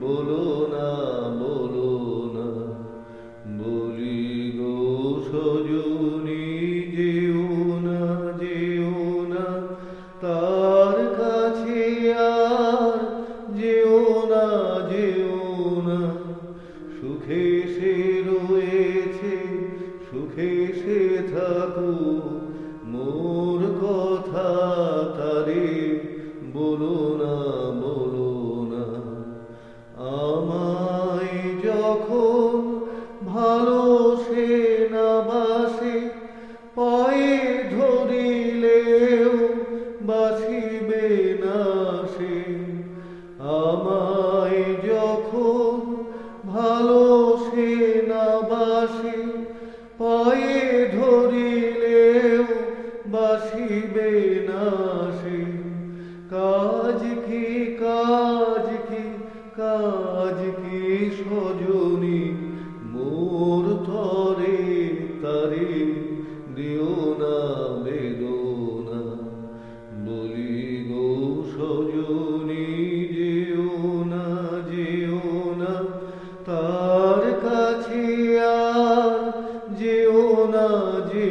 বলো না বলো না। বলি গো সজনী, যেও না যেও না। তার কাছে আর যেও না যেও না। সুখে সে রয়েছে, সুখে সে থাকুক। বাসি পায়ে ধরিলেও বাসিবে না সে। কাজ কি কাজ কি কাজ কি সজু দিয়া যেও না যে